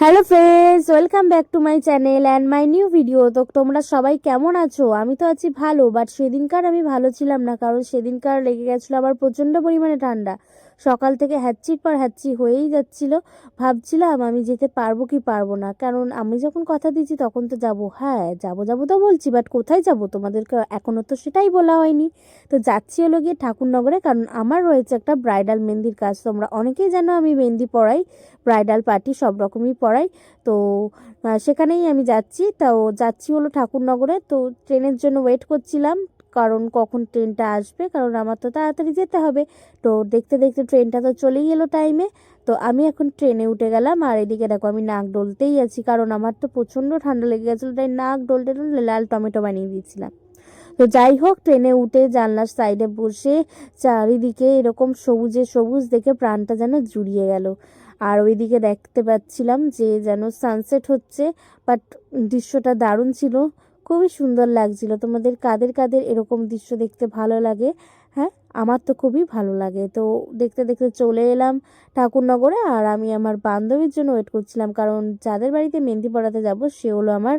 Hello friends welcome back to my channel and my new video তো তোমরা সবাই কেমন আছো? আমি তো আছি ভালো বাট সেদিনকার আমি ভালো ছিলাম না, কারণ সেদিনকার লেগে গেছিল আবার প্রচণ্ড পরিমাণে ঠান্ডা। সকাল থেকে হ্যাচ্চির পর হ্যাচ্চি হয়েই যাচ্ছিল। ভাবছিলাম আমি যেতে পারব কি পারব না, কারণ আমি যখন কথা দিয়েছি তখন তো যাব হ্যাঁ যাব যাব তো বলছি বাট কোথায় যাব? তোমাদেরকে এখনও তো সেটাই বলা হয়নি। তো যাচ্ছি হলো গিয়ে ঠাকুরনগরে, কারণ আমার রয়েছে একটা ব্রাইডাল মেহেন্দির কাজ। তোমরা অনেকেই জানো আমি মেহেন্দি পড়াই ব্রাইডাল পার্টি সব রকমই পড়াই তো সেখানেই আমি যাচ্ছি। তাও যাচ্ছি হলো ঠাকুরনগরে। তো, ট্রেনের জন্য ওয়েট করছিলাম। কারণ কখন ট্রেনটা আসবে? কারণ আমার তো তাড়াতাড়ি যেতে হবে। তো, দেখতে দেখতে ট্রেনটা তো চলেই এলো টাইমে তো, আমি এখন ট্রেনে উঠে গেলাম। আর এদিকে দেখো, আমি নাক ডলতেই আছি। কারণ আমার তো প্রচণ্ড ঠান্ডা লেগে গেছিল। তাই নাক ডলতে ডলতে লাল টমেটো বানিয়ে দিয়েছিলাম। তো, যাই হোক, ট্রেনে উঠে জানলার সাইডে বসে চারিদিকে এরকম সবুজে সবুজ দেখে প্রাণটা যেন জুড়িয়ে গেল। আর ওইদিকে দেখতে পাচ্ছিলাম যে যেন সানসেট হচ্ছে বাট দৃশ্যটা দারুণ ছিল। খুবই সুন্দর লাগছিল। তোমাদের কাদের কাদের এরকম দৃশ্য দেখতে ভালো লাগে? হ্যাঁ আমার তো খুবই ভালো লাগে। তো দেখতে দেখতে চলে এলাম ঠাকুরনগরে আর আমি আমার বান্ধবীর জন্য ওয়েট করছিলাম, কারণ যাদের বাড়িতে মেহেন্দি পড়াতে যাব, সে হলো আমার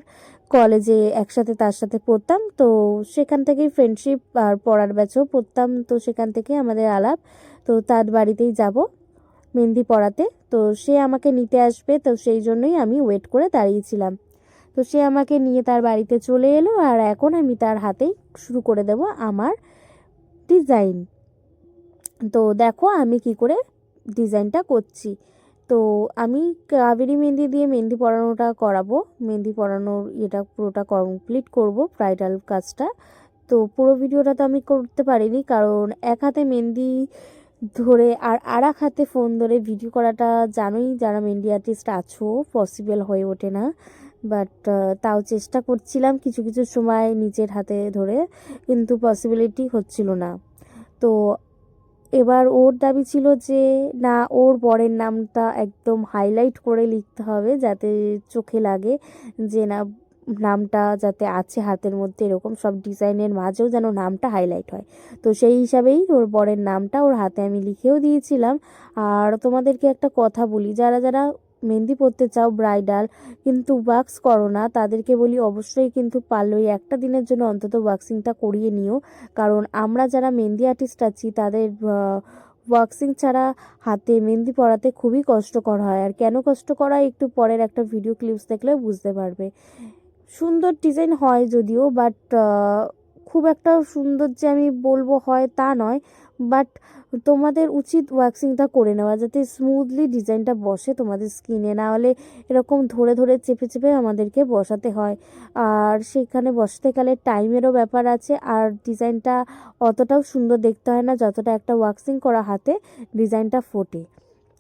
কলেজে একসাথে তার সাথে পড়তাম। তো সেখান থেকেই ফ্রেন্ডশিপ আর পড়ার ব্যাচেও পড়তাম। তো সেখান থেকে আমাদের আলাপ। তো তার বাড়িতেই যাব। মেহেন্দি পড়াতে তো সে আমাকে নিতে আসবে, তো সেই জন্যই আমি ওয়েট করে দাঁড়িয়েছিলাম। তো সে আমাকে নিয়ে তার বাড়িতে চলে এলো আর এখন আমি তার হাতেই শুরু করে দেব আমার ডিজাইন তো দেখো আমি কি করে ডিজাইনটা করছি। তো আমি কাবেরি মেহেন্দি দিয়ে মেহেন্দি পরানোটা করাবো। মেহেন্দি পরানোর এটা পুরোটা কমপ্লিট করব ব্রাইডাল কাজটা। তো পুরো ভিডিওটা তো আমি করতে পারিনি, কারণ এক হাতে মেহেন্দি ধরে আর আর এক হাতে ফোন ধরে ভিডিও করাটা জানোই যারা মেহেন্দি আর্টিস্ট আছো পসিবল হয়ে ওঠে না। বাট তাও চেষ্টা করছিলাম কিছু কিছু সময় নিজের হাতে ধরে, কিন্তু পসিবিলিটি হচ্ছিল না। তো এবার ওর দাবি ছিল যে, না, ওর বরের নামটা একদম হাইলাইট করে লিখতে হবে যাতে চোখে লাগে যে, না নামটা যাতে আছে হাতের মধ্যে, এরকম সব ডিজাইনের মাঝেও যেন নামটা হাইলাইট হয়। তো সেই হিসাবেই ওর বরের নামটা ওর হাতে আমি লিখেও দিয়েছিলাম। আর তোমাদেরকে একটা কথা বলি, যারা যারা মেহেন্দি পরতে চাও ব্রাইডাল কিন্তু ওয়াক্স করো না, তাদেরকে বলি অবশ্যই কিন্তু পারলে একটা দিনের জন্য অন্তত ওয়াক্সিংটা করিয়ে নিও। কারণ আমরা যারা মেহেন্দি আর্টিস্ট আছি, তাদের ওয়াক্সিং ছাড়া হাতে মেহেন্দি পরাতে খুবই কষ্টকর হয়। আর কেন কষ্টকর হয়? একটু পরের একটা ভিডিও ক্লিপস দেখলে বুঝতে পারবে। সুন্দর ডিজাইন হয় যদিও বাট খুব একটা সুন্দর যে আমি বলব হয় তা নয়। বাট তোমাদের উচিত ওয়াক্সিংটা করে নেওয়া, যাতে স্মুথলি ডিজাইনটা বসে তোমাদের স্কিনে না হলে এরকম ধরে ধরে চেপে চেপে আমাদেরকে বসাতে হয়। আর সেখানে বসতে গেলে টাইমেরও ব্যাপার আছে, আর ডিজাইনটা অতটাও সুন্দর দেখতে হয় না, যতটা একটা ওয়াক্সিং করা হাতে ডিজাইনটা ফোটে।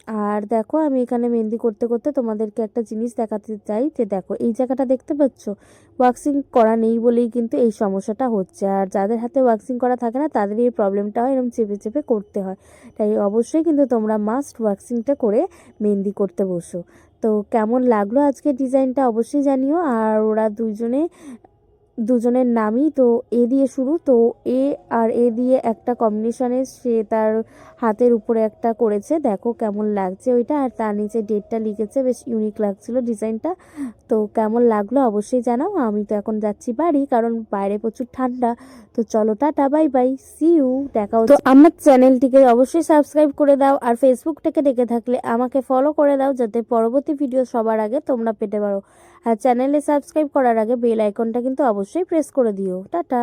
আর দেখো, আমি এখানে মেহেন্দি করতে করতে তোমাদেরকে একটা জিনিস দেখাতে চাই যে দেখো, এই জায়গাটা দেখতে পাচ্ছ? ওয়াক্সিং করা নেই বলেই কিন্তু এই সমস্যাটা হচ্ছে। আর যাদের হাতে ওয়াক্সিং করা থাকে না, তাদের এই প্রবলেমটা হয় এরকম চেপে চেপে করতে হয়। তাই অবশ্যই কিন্তু তোমরা মাস্ট ওয়াক্সিংটা করে মেহেন্দি করতে বসো। তো কেমন লাগল আজকে ডিজাইনটা অবশ্যই জানিও। আর ওরা দুজনে দুজনের নামই তো এ দিয়ে শুরু। তো এ আর এ দিয়ে একটা কম্বিনেশনে সে তার হাতের উপরে একটা করেছে। দেখো কেমন লাগছে ওইটা। আর তার নিচে ডেটটা লিখেছে। বেশ ইউনিক লাগছিল ডিজাইনটা তো কেমন লাগল অবশ্যই জানাও। আমি তো এখন যাচ্ছি বাড়ি, কারণ বাইরে প্রচুর ঠান্ডা। তো চলো tata bye bye see you দেখা তো আমার চ্যানেলটিকে অবশ্যই সাবস্ক্রাইব করে দাও। আর ফেসবুকটাকে দেখে থাকলে আমাকে ফলো করে দাও, যাতে পরবর্তী ভিডিও সবার আগে তোমরা পেতে পারো। আর চ্যানেলে সাবস্ক্রাইব করার আগে বেল আইকনটা কিন্তু অবশ্যই প্রেস করে দিও। টাটা।